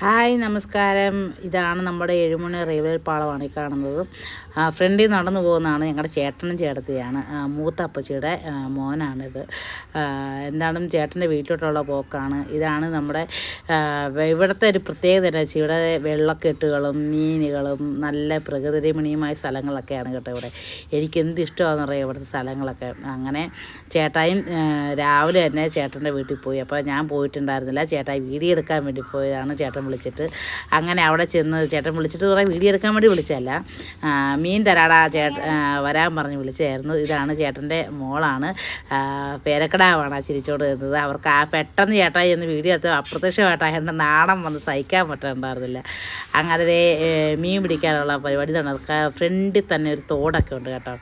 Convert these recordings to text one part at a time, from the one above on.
Hi നമസ്കാരം. ഇതാണ് നമ്മുടെ ഏഴുമണി റെയിൽവേ പാളമാണ് ഈ കാണുന്നത് ഫ്രണ്ടിൽ നടന്നു പോകുന്നതാണ് ഞങ്ങളുടെ ചേട്ടനും ചേട്ടത്തിയാണ്. മൂത്ത അപ്പച്ചിയുടെ മോനാണിത്. ആ, ചേട്ടന്റെ വീട്ടിലോട്ടുള്ള പോക്കാണ്. ഇതാണ് നമ്മുടെ ഇവിടുത്തെ ഒരു പ്രത്യേകത എന്താ ഇവിടെ വെള്ളക്കെട്ടുകളും മീനുകളും നല്ല പ്രകൃതി രമണീയമായ സ്ഥലങ്ങളൊക്കെയാണ് കേട്ടോ ഇവിടെ. എനിക്ക് എന്ത് ഇഷ്ടമാണെന്ന് പറയാം ഇവിടുത്തെ സ്ഥലങ്ങളൊക്കെ? അങ്ങനെ ചേട്ടായും രാവിലെ തന്നെ ചേട്ടന്റെ വീട്ടിൽ പോയി. അപ്പോൾ ഞാൻ പോയിട്ടുണ്ടായിരുന്നില്ല. ചേട്ടായി വീഡിയോ എടുക്കാൻ വേണ്ടി പോയതാണ്. ചേട്ടൻ വിളിച്ചിട്ട്. അങ്ങനെ അവിടെ ചെന്ന് ചേട്ടൻ വിളിച്ചിട്ട് കുറേ വീഡിയോ എടുക്കാൻ വേണ്ടി വിളിച്ചതല്ല. മീൻ തരാടാ ചേട്ടൻ വരാൻ പറഞ്ഞ് വിളിച്ചായിരുന്നു ഇതാണ് ചേട്ടന്റെ മോളാണ്. പേരക്കടാവാണ് ചിരിച്ചോട് വരുന്നത് അവർക്ക് ആ പെട്ടെന്ന് ചേട്ടായി എന്ന് വീഡിയോ എടുത്ത് അപ്രത്യക്ഷമായിട്ട് എന്റെ നാണം വന്ന് സഹിക്കാൻ പറ്റുന്നുണ്ടായിരുന്നില്ല അങ്ങനെ മീൻ പിടിക്കാനുള്ള പരിപാടി നടക്കുക ഫ്രണ്ടിൽ തന്നെ ഒരു തോടൊക്കെ ഉണ്ട് കേട്ടോ.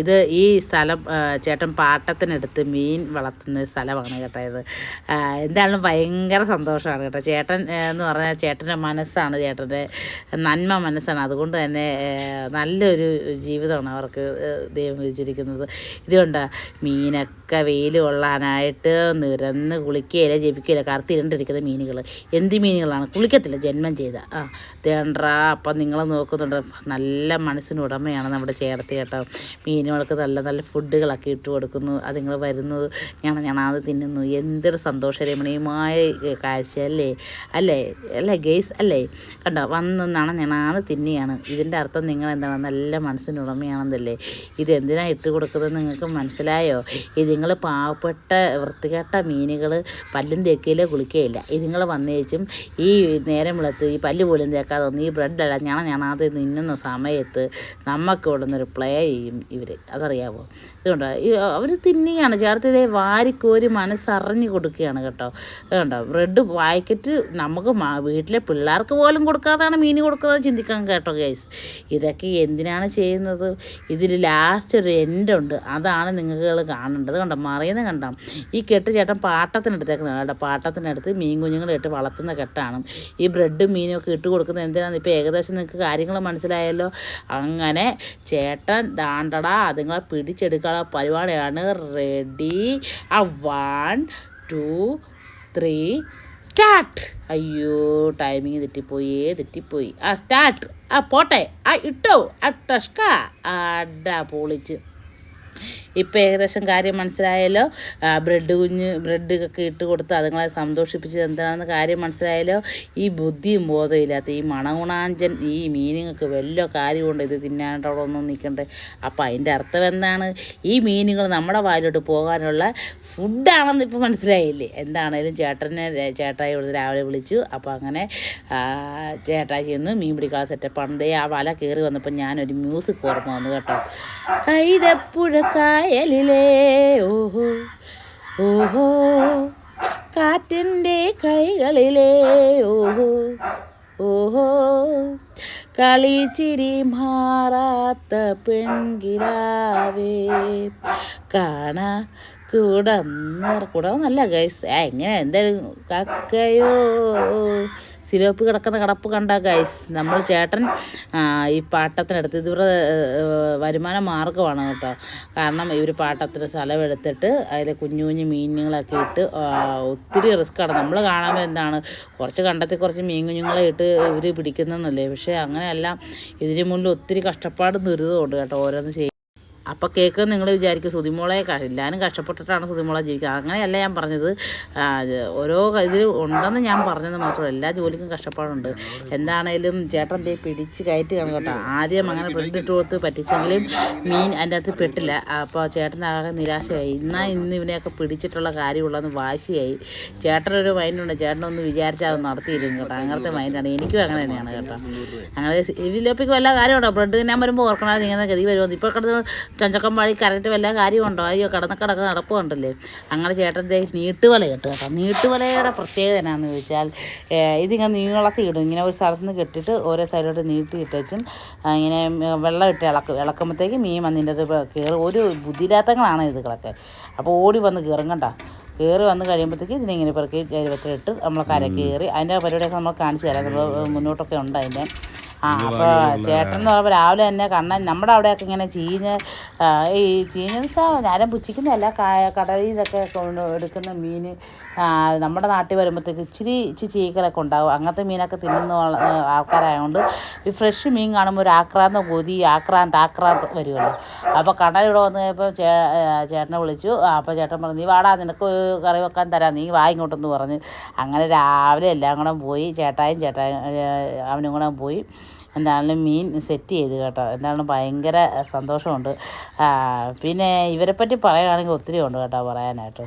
ഇത് ഈ സ്ഥലം ചേട്ടൻ പാട്ടത്തിനെടുത്ത് മീൻ വളർത്തുന്ന സ്ഥലമാണ് കേട്ടോ ഇത്. എന്തായാലും ഭയങ്കര സന്തോഷമാണ് കേട്ടോ. ചേട്ടൻ എന്ന് പറഞ്ഞാൽ ചേട്ടന്റെ മനസ്സാണ് ചേട്ടന്റെ നന്മ മനസ്സാണ്. അതുകൊണ്ട് തന്നെ നല്ലൊരു ജീവിതമാണ് അവർക്ക് ദൈവം വിധിച്ചിരിക്കുന്നത്. ഇതുകൊണ്ട് മീനൊക്കെ വെയിൽ കൊള്ളാനായിട്ട് നിരന്ന് കുളിക്കുകയില്ല ജപിക്കുകയില്ല. കറുത്തിരണ്ടിരിക്കുന്ന മീനുകൾ എന്ത് മീനുകളാണ്? കുളിക്കത്തില്ല ജന്മം ചെയ്ത. ആ തേണ്ട അപ്പം നിങ്ങൾ നോക്കുന്നുണ്ട്. നല്ല മനസ്സിന് ഉടമയാണ് നമ്മുടെ ചേർത്തി കേട്ടോ. മീനുകൾക്ക് നല്ല നല്ല ഫുഡുകളൊക്കെ ഇട്ട് കൊടുക്കുന്നു. അത് നിങ്ങൾ വരുന്നു ഞാൻ ഞണാത് തിന്നുന്നു. എന്തൊരു സന്തോഷരമണീയമായ കാഴ്ചയല്ലേ? അല്ലേ അല്ലേ? ഗെയ്സ്? അല്ലേ? കണ്ടോ? വന്ന് നണ ഞണാന്ന് തിന്നിയാണ്. ഇതിന്റെ അർത്ഥം നിങ്ങൾ എന്താണ് നല്ല മനസ്സിന് ഉടമയാണെന്നല്ലേ ഇത് ഇട്ട് കൊടുക്കുന്നത് നിങ്ങൾക്ക് മനസ്സിലായോ? ഇത് നിങ്ങൾ പാവപ്പെട്ട വൃത്തികെട്ട മീനുകൾ പല്ലും തേക്കിയില്ല കുളിക്കുകയില്ല നിങ്ങൾ വന്നേച്ചും ഈ നേരം വെളുത്ത് ഈ പല്ല് പോലും തേക്കാതെ ഒന്ന് ഈ ബ്രെഡല്ല ഞണ ഞണാതെ നിന്നുന്ന സമയത്ത് നമുക്ക് ഇവിടെ നിന്നൊരു പ്ലേ ചെയ്യും ഇവർ അതറിയാവോ? ഇതുകൊണ്ടോ? അവർ തിന്നുകയാണ്. ചേർത്ത് ഇതേ വാരിക്കോരി മനസ്സറിഞ്ഞ് കൊടുക്കുകയാണ് കേട്ടോ. അതുകൊണ്ടോ ബ്രെഡ് പാക്കറ്റ് നമുക്ക് മ- വീട്ടിലെ പിള്ളേർക്ക് പോലും കൊടുക്കാതാണ് മീൻ കൊടുക്കുന്നത് ചിന്തിക്കാൻ കേട്ടോ ഗൈസ് ഇതൊക്കെ എന്തിനാണ് ചെയ്യുന്നത്? ഇതിൽ ലാസ്റ്റ് ഒരു എൻഡുണ്ട് അതാണ് നിങ്ങൾ കാണേണ്ടത്. കണ്ടോ? മറിയുന്ന കണ്ടോ? ഈ കെട്ട് ചേട്ടൻ പാട്ടത്തിനെടുത്തേക്കുന്നതാണ് കേട്ടോ. പാട്ടത്തിനടുത്ത് മീൻ കുഞ്ഞുങ്ങളെ ഇട്ട് വളർത്തുന്ന കെട്ടാണ്. ഈ ബ്രെഡും മീനും ഒക്കെ ഇട്ട് കൊടുക്കുന്നത് എന്തിനാണ് ഇപ്പോൾ ഏകദേശം നിങ്ങൾക്ക് കാര്യങ്ങൾ മനസ്സിലായല്ലോ? അങ്ങനെ ചേട്ടൻ ദാണ്ടടാ അതുങ്ങളെ പിടിച്ചെടുക്കാനുള്ള പരിപാടിയാണ്. റെഡി ആ വൺ ടു ത്രീ സ്റ്റാർട്ട്. അയ്യോ ടൈമിങ് തെറ്റിപ്പോയേ തെറ്റിപ്പോയി. ആ സ്റ്റാർട്ട്. ആ പോട്ടെ. ആ ഇട്ടോ. ആ ടഷ്ക അഡ പൊളിച്ച്. ഇപ്പം ഏകദേശം കാര്യം മനസ്സിലായല്ലോ. ആ, ബ്രെഡ് കുഞ്ഞ് ബ്രെഡ് ഒക്കെ ഇട്ട് കൊടുത്ത് അതുങ്ങളെ സന്തോഷിപ്പിച്ചത് എന്താണെന്ന് കാര്യം മനസ്സിലായല്ലോ. ഈ ബുദ്ധിയും ബോധമില്ലാത്ത ഈ മണഗുണാഞ്ചൻ ഈ മീനുകൾക്ക് വല്ല കാര്യമുണ്ട് ഇത് തിന്നാനായിട്ടവിടെ ഒന്നും നിൽക്കണ്ടേ അപ്പം അതിന്റെ അർത്ഥം എന്താണ്? ഈ മീനുകൾ നമ്മുടെ വായിലോട്ട് പോകാനുള്ള ഫുഡാണെന്ന് ഇപ്പോൾ മനസ്സിലായില്ലേ. എന്താണേലും ചേട്ടനെ ചേട്ടായി ഇവിടുന്ന് രാവിലെ വിളിച്ചു. അപ്പോൾ അങ്ങനെ ചേട്ടായി ചെന്ന് മീൻ പിടിക്കാനുള്ള സെറ്റപ്പാണ് ദേ ആ വല കയറി വന്നപ്പോൾ ഞാനൊരു മ്യൂസിക് ഓർമ്മ വന്നു കേട്ടോ. കൈതപ്പുഴ കായലിലെ ഓഹോ ഓഹോ കാറ്റിന്റെ കൈകളിലെ ഓഹോ ഓഹോ കളിച്ചിരി മാറാത്ത പെൺകിടാവേ കാണാ കുടന്നർ നല്ല ഗൈസ് എങ്ങനെ എന്തായാലും കക്കയോ സിലോപ്പ് കിടക്കുന്ന കിടപ്പ് കണ്ട ഗൈസ് നമ്മൾ ചേട്ടൻ ഈ പാട്ടത്തിനടുത്ത് ഇതിവരുടെ വരുമാന മാർഗമാണ് കേട്ടോ. കാരണം ഇവർ പാട്ടത്തിന് സ്ഥലം എടുത്തിട്ട് അതിൽ കുഞ്ഞു കുഞ്ഞു മീനുകളൊക്കെ ഇട്ട് ഒത്തിരി റിസ്ക്കാണ് നമ്മൾ കാണാൻ എന്താണ് കുറച്ച് കണ്ടത്തിൽ കുറച്ച് മീൻ കുഞ്ഞുങ്ങളെ ഇട്ട് ഇവർ പിടിക്കുന്നതെന്നല്ലേ പക്ഷേ അങ്ങനെയല്ല ഇതിന് മുന്നിൽ ഒത്തിരി കഷ്ടപ്പാട് ദുരിതമുണ്ട് കേട്ടോ ഓരോന്ന് ചെയ്യും അപ്പോൾ കേക്ക് നിങ്ങൾ വിചാരിക്കും സുതിമോളെ എല്ലാവരും കഷ്ടപ്പെട്ടിട്ടാണ് സുതിമോളെ ജീവിക്കുക അങ്ങനെയല്ല ഞാൻ പറഞ്ഞത്. ഓരോ ഇതിൽ ഉണ്ടെന്ന് ഞാൻ പറഞ്ഞത് മാത്രമല്ല എല്ലാ ജോലിക്കും കഷ്ടപ്പാടുണ്ട്. എന്താണേലും ചേട്ടൻ ദേ പിടിച്ച് കയറ്റി കാണും കേട്ടോ. ആദ്യം അങ്ങനെ ബ്രെഡ് ഇട്ട് കൊടുത്ത് പറ്റിച്ചെങ്കിലും മീൻ അതിന്റെ അകത്ത് പെട്ടില്ല. അപ്പോൾ ചേട്ടനാകെ നിരാശയായി. എന്നാൽ ഇന്ന് ഇവനെയൊക്കെ പിടിച്ചിട്ടുള്ള കാര്യമുള്ളതെന്ന് വാശിയായി. ചേട്ടനൊരു മൈൻഡുണ്ട്. ചേട്ടനൊന്ന് വിചാരിച്ചാൽ അത് നടത്തിയിരുന്നു കേട്ടോ. അങ്ങനത്തെ മൈൻഡാണ്. എനിക്കും അങ്ങനെ തന്നെയാണ് കേട്ടോ. അങ്ങനെ ഇതിലൊപ്പിക്ക് വല്ല കാര്യമുണ്ടോ? ബ്രെഡ് തിന്നാൻ വരുമ്പോൾ ഓർക്കണം? ഇങ്ങനെ ഗതി വരുമെന്ന് ഇപ്പോൾ കിടന്ന് ചഞ്ചക്കം വഴി കറണ്ട് വല്ല കാര്യമുണ്ടോ? അയ്യോ കിടന്ന് കിടക്ക് നടപ്പുണ്ടല്ലേ? അങ്ങനെ ചേട്ടന്റെ നീട്ടുവല കെട്ട് കേട്ടോ. നീട്ടുവലയുടെ പ്രത്യേകത എന്നാന്ന് ചോദിച്ചാൽ ഇതിങ്ങനെ നീളത്തി ഇടും. ഇങ്ങനെ ഒരു സ്ഥലത്ത് നിന്ന് കെട്ടിയിട്ട് ഓരോ സൈഡിലോട്ട് നീട്ടി ഇട്ടുവെച്ചും ആ, ഇങ്ങനെ വെള്ളം ഇട്ട് ഇളക്കും ഇളക്കുമ്പോഴത്തേക്ക് മീൻ വന്നിന്റെ അത് കയറി ഒരു ബുദ്ധിരാത്തങ്ങളാണ് ഇതുകളൊക്കെ. അപ്പോൾ ഓടി വന്ന് കയറും കണ്ട. കയറി വന്ന് കഴിയുമ്പോഴത്തേക്ക് ഇതിനിങ്ങനെ പെറുക്കി ചരുവത്തിലിട്ട് നമ്മൾ കര കയറി അതിന്റെ പരിപാടിയൊക്കെ നമ്മൾ കാണിച്ചു തരാം. നമ്മൾ മുന്നോട്ടൊക്കെ ഉണ്ട് അതിന്റെ ആ അപ്പോൾ ചേട്ടൻ എന്ന് പറയുമ്പോൾ രാവിലെ തന്നെ കണ്ണൻ നമ്മുടെ അവിടെയൊക്കെ ഇങ്ങനെ ചീഞ്ഞ് ഈ ചീഞ്ഞെന്ന് വെച്ചാൽ ഞാനും പുച്ഛിക്കുന്നതല്ല കടലിൽ നിന്നൊക്കെ എടുക്കുന്ന മീൻ നമ്മുടെ നാട്ടിൽ വരുമ്പോഴത്തേക്ക് ഇച്ചിരി ഇച്ചിരി ചീക്കലൊക്കെ ഉണ്ടാവും. അങ്ങനത്തെ മീനൊക്കെ തിന്നുന്ന ആൾക്കാരായതുകൊണ്ട് ഈ ഫ്രഷ് മീൻ കാണുമ്പോൾ ഒരു ആക്രാന്ത കൊതി ആക്രാന്ത് ആക്രാന്ത് വരുമല്ലോ അപ്പോൾ കടൽ ഇവിടെ വന്ന് കഴിഞ്ഞപ്പോൾ ചേ ചേട്ടനെ വിളിച്ചു. അപ്പോൾ ചേട്ടൻ പറഞ്ഞു നീ വാടാ നിനക്ക് കറി വെക്കാൻ തരാം. നീ വാ ഇങ്ങോട്ടെന്ന് പറഞ്ഞ്. അങ്ങനെ രാവിലെ എല്ലാം കൂടെ പോയി ചേട്ടായും ചേട്ടായും അവനും കൂടെ പോയി. എന്താണെങ്കിലും മീൻ സെറ്റ് ചെയ്ത് കേട്ടോ. എന്താണെങ്കിലും ഭയങ്കര സന്തോഷമുണ്ട്. പിന്നെ ഇവരെപ്പറ്റി പറ്റി പറയുകയാണെങ്കിൽ ഒത്തിരി ഉണ്ട് കേട്ടോ പറയാനായിട്ട്.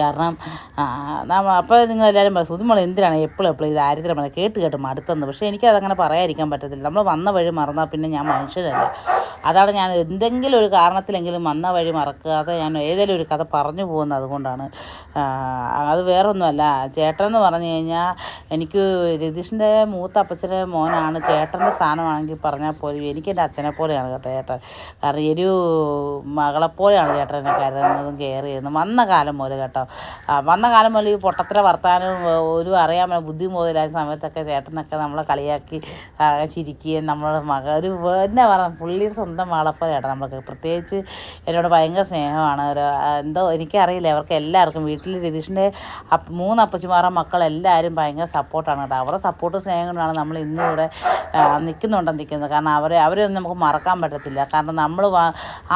കാരണം അപ്പോൾ നിങ്ങൾ എല്ലാവരും പറയും സുതിമോൾ എന്തിനാണ് എപ്പോഴും എപ്പോഴും ഇത് പറയും കേട്ട് കേട്ട് മടുത്തെന്ന്. പക്ഷേ എനിക്കതങ്ങനെ പറയാതിരിക്കാൻ പറ്റത്തില്ല. നമ്മൾ വന്ന വഴി മറന്നാൽ പിന്നെ ഞാൻ മനുഷ്യനല്ല. അതാണ് ഞാൻ എന്തെങ്കിലും ഒരു കാരണത്തിലെങ്കിലും വന്ന വഴി മറക്കാതെ ഞാൻ ഏതെങ്കിലും ഒരു കഥ പറഞ്ഞു പോകുന്നത് അതുകൊണ്ടാണ്. അത് വേറൊന്നുമല്ല. ചേട്ടൻ എന്ന് പറഞ്ഞു കഴിഞ്ഞാൽ എനിക്ക് രതീഷിന്റെ മൂത്ത അപ്പച്ചന്റെ മോനാണ്. ചേട്ടന്റെ സ്ഥാനമാണെങ്കിൽ പറഞ്ഞാൽ പോലും എനിക്ക് എന്റെ അച്ഛനെ പോലെയാണ് കേട്ടോ ചേട്ടൻ. കാരണം ഒരു മകളെപ്പോലെയാണ് ചേട്ടൻ എന്നെ കരുതുന്നതും കെയർ വന്ന കാലം പോലെ കേട്ടോ. ആ, വന്ന കാലം മുതൽ ഈ പൊട്ടത്തിലെ വർത്താനവും ഒരു അറിയാൻ ബുദ്ധി മുതലായ സമയത്തൊക്കെ ചേട്ടനൊക്കെ നമ്മളെ കളിയാക്കി ചിരിക്കുകയും നമ്മൾ മക ഒരു എന്നാ പറയുക പുള്ളി സ്വന്തം മകളെപ്പോലെ ചേട്ടൻ നമ്മൾക്ക്. പ്രത്യേകിച്ച് എന്നോട് ഭയങ്കര സ്നേഹമാണ്. ഒരു എന്തോ എനിക്കറിയില്ല അവർക്ക് എല്ലാവർക്കും വീട്ടിൽ രതീഷിന്റെ മൂന്ന് അപ്പച്ചിമാരുടെ മക്കളെല്ലാവരും ഭയങ്കര സപ്പോർട്ടാണ് കേട്ടോ. അവരുടെ സപ്പോർട്ട് സ്നേഹം കൊണ്ടാണ് നമ്മൾ ഇന്നും ഇവിടെ നിൽക്കുന്നുണ്ടെന്ന് നിൽക്കുന്നത്. കാരണം അവരെ അവരെയൊന്നും നമുക്ക് മറക്കാൻ പറ്റത്തില്ല. കാരണം നമ്മൾ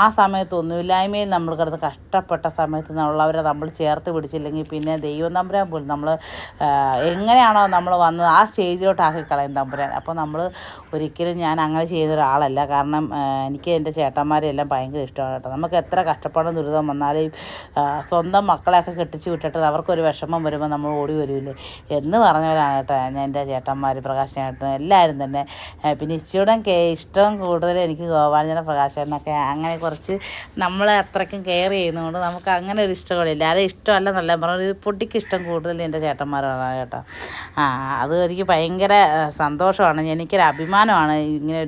ആ സമയത്ത് ഒന്നുമില്ലായ്മയിൽ നമ്മൾ കിടന്ന് കഷ്ടപ്പെട്ട സമയത്ത് ഉള്ളവരെ നമ്മൾ ചേർത്ത് പിടിച്ചില്ലെങ്കിൽ പിന്നെ ദൈവം തമ്പുരാൻ പോലും നമ്മൾ എങ്ങനെയാണോ നമ്മൾ വന്നത് ആ സ്റ്റേജിലോട്ട് ആക്കി കളയും തമ്പുരാൻ. അപ്പോൾ നമ്മൾ ഒരിക്കലും ഞാൻ അങ്ങനെ ചെയ്യുന്ന ഒരാളല്ല. കാരണം എനിക്ക് എന്റെ ചേട്ടന്മാരെ എല്ലാം ഭയങ്കര ഇഷ്ടമാണ് കേട്ടോ. നമുക്ക് എത്ര കഷ്ടപ്പാടും ദുരിതം വന്നാലും സ്വന്തം മക്കളെയൊക്കെ കെട്ടിച്ച് വിട്ടിട്ട് അവർക്കൊരു വിഷമം വരുമ്പോൾ നമ്മൾ ഓടി വരില്ലേ? എന്ന് പറഞ്ഞവരാണ് കേട്ടോ ഞാൻ എന്റെ ചേട്ടന്മാർ പ്രകാശനേട്ടൻ എല്ലാവരും തന്നെ. പിന്നെ ഇച്ചിയുടെ ഇഷ്ടം കൂടുതൽ എനിക്ക് ഗോപാലചന പ്രകാശനൊക്കെ അങ്ങനെ കുറച്ച് നമ്മളെ അത്രയ്ക്കും കെയർ ചെയ്യുന്നതുകൊണ്ട് നമുക്ക് അങ്ങനെ ഒരു ഇഷ്ടങ്ങളില്ല ആരും ഇഷ്ടമല്ല നല്ല മറു പൊടിക്ക് ഇഷ്ടം കൂടുതൽ എന്റെ ചേട്ടന്മാരാണ് കേട്ടോ. ആ അത് എനിക്ക് ഭയങ്കര സന്തോഷമാണ്. എനിക്കൊരു അഭിമാനമാണ് ഇങ്ങനെ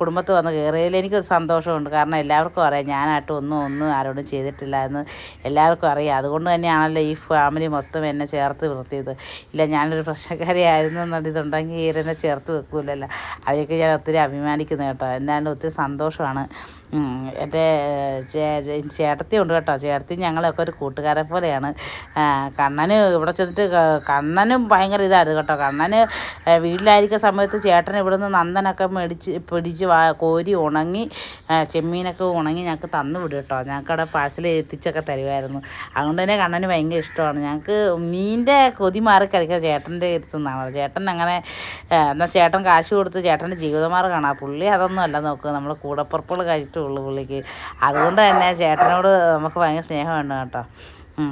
കുടുംബത്ത് വന്ന് കയറിയതിൽ എനിക്കൊരു സന്തോഷമുണ്ട്. കാരണം എല്ലാവർക്കും അറിയാം ഞാനായിട്ട് ഒന്നും ഒന്നും ആരോടും ചെയ്തിട്ടില്ല എന്ന് എല്ലാവർക്കും അറിയാം. അതുകൊണ്ട് തന്നെയാണല്ലോ ഈ ഫാമിലി മൊത്തം എന്നെ ചേർത്ത് നിർത്തിയത്. ഇല്ല ഞാനൊരു പ്രശ്നക്കാരിയായിരുന്നു എന്നതിതുണ്ടെങ്കിൽ ഈരെന്നെ ചേർത്ത് വെക്കൂലല്ലോ. അതിലേക്ക് ഞാൻ ഒത്തിരി അഭിമാനിക്കുന്നു കേട്ടോ. എന്തായാലും ഒത്തിരി സന്തോഷമാണ്. എന്റെ ചേട്ടത്തി ഉണ്ട് കേട്ടോ. ചേട്ടത്തി ഞങ്ങളൊക്കെ ഒരു കൂട്ടുകാരെ പോലെയാണ്. ആ, കണ്ണന് ഇവിടെ ചെന്നിട്ട് കണ്ണനും ഭയങ്കര ഇതായിരുന്നു കേട്ടോ. കണ്ണന് ആ, വീട്ടിലായിരിക്കുന്ന സമയത്ത് ചേട്ടൻ ഇവിടുന്ന് നന്ദനൊക്കെ മേടിച്ച് പിടിച്ച് കോരി ഉണങ്ങി ചെമ്മീനൊക്കെ ഉണങ്ങി ഞങ്ങൾക്ക് തന്നു വിടും കേട്ടോ. ഞങ്ങൾക്ക് അവിടെ പാഴ്സൽ എത്തിച്ചൊക്കെ തരുമായിരുന്നു അതുകൊണ്ട് തന്നെ കണ്ണന് ഭയങ്കര ഇഷ്ടമാണ്. ഞങ്ങൾക്ക് മീനിന്റെ കൊതി മാറി കളിക്കാൻ ചേട്ടന്റെ അടുത്തുനിന്നാണ് ചേട്ടൻ അങ്ങനെ ആ, എന്നാൽ ചേട്ടൻ കാശ് കൊടുത്ത് ചേട്ടന്റെ ജീവിതമാർഗമാണ് പുള്ളി അതൊന്നും അല്ല നോക്കുക. നമ്മൾ കൂടപ്പുറപ്പുകൾ കഴിച്ചിട്ടുള്ളൂ പുള്ളിക്ക്. അതുകൊണ്ട് തന്നെ ചേട്ടനോട് നമുക്ക് ഭയങ്കര സ്നേഹമാണ് കേട്ടോ.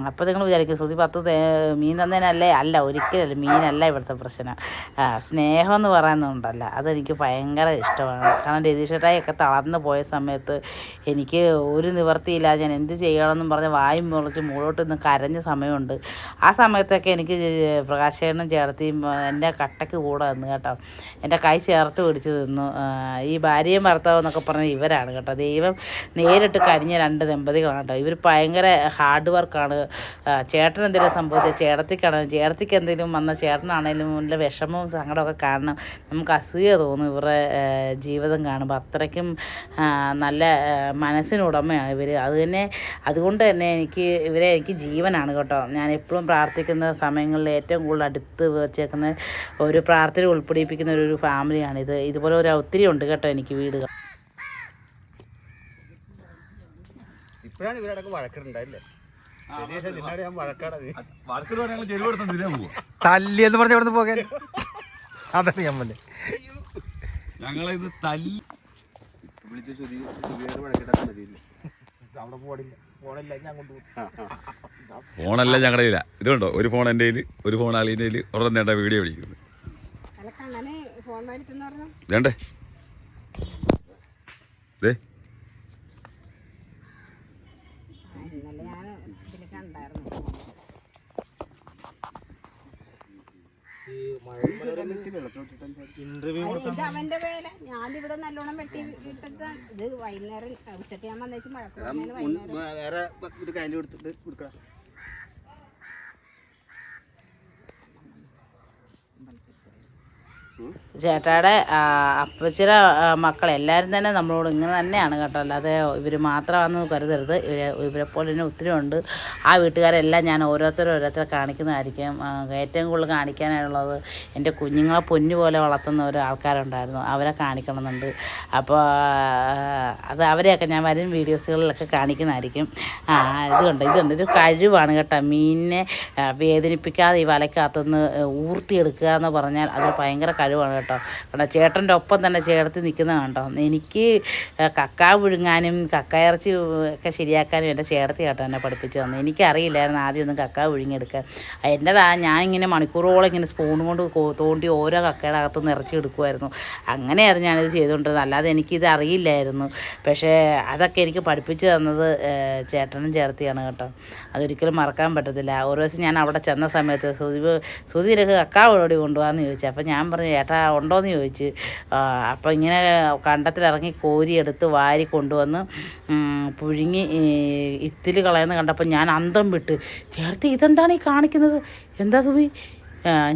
അപ്പോൾ നിങ്ങൾ വിചാരിക്കും സുതി പത്ത് മീൻ തന്നതിനല്ലേ അല്ല ഒരിക്കലല്ല മീനല്ല ഇവിടുത്തെ പ്രശ്നം. സ്നേഹം എന്ന് പറയുന്നുണ്ടല്ല അതെനിക്ക് ഭയങ്കര ഇഷ്ടമാണ്. കാരണം രതീഷേട്ടായൊക്കെ തളർന്നു പോയ സമയത്ത് എനിക്ക് ഒരു നിവർത്തിയില്ല ഞാൻ എന്ത് ചെയ്യണമെന്നും പറഞ്ഞ് വായും മുളച്ച് മുകളോട്ട് നിന്ന് കരഞ്ഞ സമയമുണ്ട്. ആ സമയത്തൊക്കെ എനിക്ക് പ്രകാശേണം ചേർത്തി എന്റെ കട്ടയ്ക്ക് കൂടെ നിന്ന് കേട്ടോ എന്റെ കൈ ചേർത്ത് പിടിച്ച് നിന്നു. ഈ ഭാര്യയും ഭർത്താവും എന്നൊക്കെ പറഞ്ഞ ഇവരാണ് കേട്ടോ. ദൈവം നേരിട്ട് കരിഞ്ഞ രണ്ട് ദമ്പതികളാണ് കേട്ടോ. ഇവർ ഭയങ്കര ഹാർഡ് വർക്കാണ് ചേട്ടൻ എന്തെങ്കിലും സംഭവിച്ചാൽ ചേട്ടത്തിക്കാണ് ചേട്ടത്തിക്ക് എന്തെങ്കിലും വന്ന ചേട്ടനാണെങ്കിലും മുന്നിൽ വിഷമവും സങ്കടമൊക്കെ കാണണം നമുക്ക് അസൂയ തോന്നും ഇവരുടെ ജീവിതം കാണുമ്പോൾ അത്രയ്ക്കും നല്ല മനസ്സിനുടമയാണ് ഇവർ അത് തന്നെ അതുകൊണ്ട് തന്നെ എനിക്ക് ഇവരെ എനിക്ക് ജീവനാണ് കേട്ടോ. ഞാൻ എപ്പോഴും പ്രാർത്ഥിക്കുന്ന സമയങ്ങളിൽ ഏറ്റവും കൂടുതൽ അടുത്ത് വെച്ചേക്കുന്ന ഒരു പ്രാർത്ഥന ഉൾപ്പെടിപ്പിക്കുന്ന ഒരു ഒരു ഫാമിലിയാണിത്. ഇതുപോലെ ഒരു ഒത്തിരി ഉണ്ട് കേട്ടോ എനിക്ക് വീടുകൾ. ഇപ്പോഴാണ് ഇവരടക്കം വഴക്കിടുണ്ടായില്ലേ തല്ലി എന്ന് പറഞ്ഞ ഇവിടുന്ന് പോകാൻ? അതാണ് ഞാൻ പറഞ്ഞത്. ഞങ്ങളിത് തല്ലി വിളിച്ച് അവിടെ ഫോണല്ല ഞങ്ങളുടെ കയ്യില. ഇതുണ്ടോ ഒരു ഫോൺ എന്റെ കയ്യിൽ ഒരു ഫോൺ ആളിന്റെ കയ്യിൽ ഒരെണ്ണം നേട്ട വീഡിയോ പറഞ്ഞു? വേണ്ടേ ദേ ഇന്നലെ ഞാൻ ഇതിൽ കണ്ടായിരുന്നു ഇന്റർവ്യൂ അത് ഇത് അവന്റെ വേല ഞാനിവിടെ നല്ലോണം വെട്ടി ഇത് വൈകുന്നേരം ഉച്ചയ്ക്ക് ഞാൻ വന്നേച്ച് മഴ എടാ, വൈകുന്നേരം വേറെ ഇത് കയ്യിൽ കൊടുത്തിട്ട് കൊടുക്കണം ചേട്ടായുടെ മക്കൾ എല്ലാവരും തന്നെ നമ്മളോട് ഇങ്ങനെ തന്നെയാണ് കേട്ടോ. അല്ലാതെ ഇവർ മാത്രമാണെന്ന് കരുതരുത്. ഇവരെ ഇവരെ പോലെ തന്നെ ഒത്തിരി ഉണ്ട്. ആ വീട്ടുകാരെല്ലാം ഞാൻ ഓരോരുത്തരും ഓരോരുത്തരെ കാണിക്കുന്നതായിരിക്കും. ഏറ്റവും കൂടുതൽ കാണിക്കാനുള്ളത് എന്റെ കുഞ്ഞുങ്ങളെ പൊന്നു പോലെ വളർത്തുന്ന ഒരു ആൾക്കാരുണ്ടായിരുന്നു. അവരെ കാണിക്കണമെന്നുണ്ട്. അപ്പോൾ അത് അവരെയൊക്കെ ഞാൻ വരും വീഡിയോസുകളിലൊക്കെ കാണിക്കുന്നതായിരിക്കും. ആ ഇതുണ്ട് ഇതുണ്ട്. ഒരു കഴിവാണ് കേട്ടോ. മീനിനെ വേദനിപ്പിക്കാതെ ഈ വലക്കകത്തുനിന്ന് ഊർത്തിയെടുക്കുക എന്ന് പറഞ്ഞാൽ അത് ഭയങ്കര കഴിവാണ് കേട്ടോ. കാരണം ചേട്ടന്റെ ഒപ്പം തന്നെ ചേർത്ത് നിൽക്കുന്നത് കണ്ടോ. എനിക്ക് കക്ക പുഴുങ്ങാനും കക്ക ഇറച്ചി ഒക്കെ ശരിയാക്കാനും എന്റെ ചേർത്തി കേട്ടോ എന്നെ പഠിപ്പിച്ചു തന്നു. എനിക്കറിയില്ലായിരുന്നു ആദ്യം ഒന്നും കക്ക പുഴുങ്ങിയെടുക്കാൻ. എന്റെതാ ഞാൻ ഇങ്ങനെ മണിക്കൂറോളം ഇങ്ങനെ സ്പൂൺ കൊണ്ട് തോണ്ടി ഓരോ കക്കയുടെ അകത്ത് ഇറച്ചി എടുക്കുമായിരുന്നു. അങ്ങനെയായിരുന്നു ഞാനിത് ചെയ്തുകൊണ്ടിരുന്നത്. അല്ലാതെ എനിക്കിത് അറിയില്ലായിരുന്നു. പക്ഷേ അതൊക്കെ എനിക്ക് പഠിപ്പിച്ചു തന്നത് ചേട്ടനും ചേർത്തിയാണ് കേട്ടോ. അതൊരിക്കലും മറക്കാൻ പറ്റത്തില്ല. ഒരു ദിവസം ഞാൻ അവിടെ ചെന്ന സമയത്ത് സുധി സുധി നിനക്ക് കക്കാവോടി കൊണ്ടുപോകാമെന്ന് ചോദിച്ചു. അപ്പം ഞാൻ പറഞ്ഞു ചേട്ടാ ഉണ്ടോയെന്ന് ചോദിച്ച്. അപ്പോൾ ഇങ്ങനെ കണ്ടത്തിലിറങ്ങി കോരിയെടുത്ത് വാരി കൊണ്ടുവന്ന് പുഴുങ്ങി ഇത്തിരി കളയുന്ന കണ്ടപ്പോൾ ഞാൻ അന്തം വിട്ട് ചേർത്ത് ഇതെന്താണ് ഈ കാണിക്കുന്നത്? എന്താ സുബി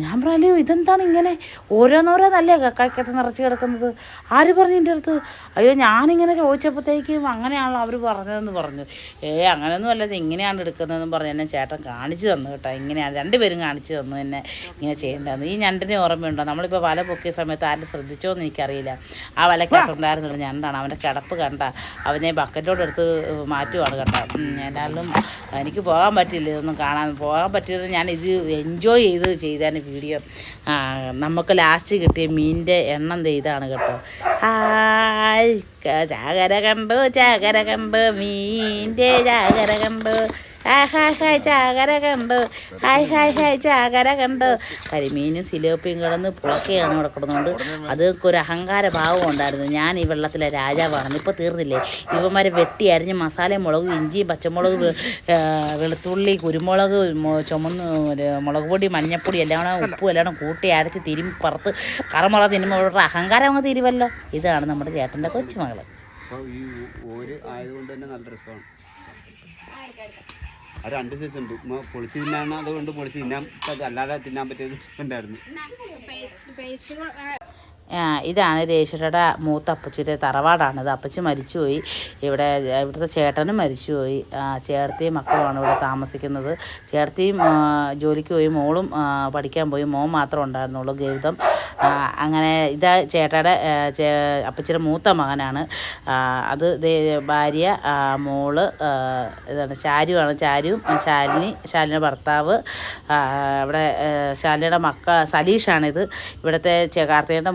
ഞാൻ പറഞ്ഞല്ലോ ഇതെന്താണ് ഇങ്ങനെ? ഓരോന്നോരോന്നല്ലേ കൈക്കത്ത് നിറച്ച് കിടക്കുന്നത്? ആര് പറഞ്ഞു എന്റെ അടുത്ത്? അയ്യോ ഞാനിങ്ങനെ ചോദിച്ചപ്പോഴത്തേക്കും അങ്ങനെയാണല്ലോ അവർ പറഞ്ഞതെന്ന് പറഞ്ഞു. ഏ അങ്ങനെയൊന്നും അല്ല ഇത് ഇങ്ങനെയാണ് എടുക്കുന്നതെന്ന് പറഞ്ഞ് എന്നെ ചേട്ടൻ കാണിച്ചു തന്നു കേട്ടോ. ഇങ്ങനെയാണ് രണ്ടുപേരും കാണിച്ചു തന്നു എന്നെ ഇങ്ങനെ ചെയ്യേണ്ടതെന്ന്. ഈ ഞണ്ടിനെ ഓർമ്മയുണ്ടോ നമ്മളിപ്പോൾ വല പൊക്കിയ സമയത്ത് ആരും ശ്രദ്ധിച്ചോ എന്ന് എനിക്കറിയില്ല. ആ വലക്കകത്തുണ്ടായിരുന്നില്ല ഞണ്ടാണ്. അവന്റെ കിടപ്പ് കണ്ട അവനെ ബക്കറ്റോട് എടുത്ത് മാറ്റുവാണ് കേട്ടോ. ഉം, എന്നാലും എനിക്ക് പോകാൻ പറ്റില്ല ഇതൊന്നും കാണാൻ. പോകാൻ പറ്റിയത് ഞാൻ ഇത് എൻജോയ് ചെയ്ത് ചെയ്താണ് വീഡിയോ. നമുക്ക് ലാസ്റ്റ് കിട്ടിയ മീനിന്റെ എണ്ണം ചെയ്താണ് കേട്ടോ. ചാകര കണ്ടു ചാകര കണ്ടു മീന്റെ ചാകര കണ്ടു ഹായ് ഹായ് ഹായ് ചാകര കണ്ടു. ഹായ് ഹായ് ഹായ് ചാകര കണ്ടു. കരിമീനും സിലോപ്പിയും കിടന്ന് പുളക്കയാണ് ഇവിടെ അതൊക്കെ ഒരു അഹങ്കാര ഭാവം ഉണ്ടായിരുന്നു. ഞാൻ ഈ വെള്ളത്തിലെ രാജാവാണെന്ന് ഇപ്പോൾ തീർന്നില്ലേ? ഇവന്മാരെ വെട്ടി അരിഞ്ഞ് മസാലയും മുളകും ഇഞ്ചിയും പച്ചമുളക് വെളുത്തുള്ളി കുരുമുളക് ചുമന്ന് മുളക് പൊടി മഞ്ഞപ്പൊടി എല്ലാം ഉപ്പും എല്ലാം കൂടെ കൂട്ടി അരച്ച് തിരുമ്പി പുറത്ത് കറമുളക് തിരുമ്പോൾ അവരുടെ അഹങ്കാരം അങ്ങ് തിരുവല്ലോ ഇതാണ് നമ്മുടെ ചേട്ടന്റെ കൊച്ചുമകൾ അപ്പോൾ ഈ ഓര് ആയതുകൊണ്ട് തന്നെ നല്ല രസമാണ്. ആ രണ്ട് സൈസ് ഉണ്ട്. ഉമ്മ പൊളിച്ച് തിന്നാണ് അതുകൊണ്ട് പൊളിച്ച് തിന്നാൻ അല്ലാതെ തിന്നാൻ പറ്റിയത് ഉണ്ടായിരുന്നു. ഇതാണ് രേശ്വരയുടെ മൂത്ത അപ്പച്ചിയുടെ തറവാടാണിത് അപ്പച്ചി മരിച്ചുപോയി. ഇവിടെ ഇവിടുത്തെ ചേട്ടനും മരിച്ചുപോയി. ചേർത്തിയും മക്കളുമാണ് ഇവിടെ താമസിക്കുന്നത്. ചേർത്തിയും ജോലിക്ക് പോയി. മോളും പഠിക്കാൻ പോയി. മോൻ മാത്രം ഉണ്ടായിരുന്നുള്ളൂ ഗൗതം. അങ്ങനെ ഇതാ ചേട്ടയുടെ അപ്പച്ചിയുടെ മൂത്ത മകനാണ്. അത് ഭാര്യ മോൾ ഇതാണ് ചാരുവാണ് ചാരുവും ശാലിനി ശാലിനിയുടെ ഭർത്താവ് ഇവിടെ ശാലിനിയുടെ മക്ക സലീഷാണിത്. ഇവിടുത്തെ കാർത്തികേയന്റെ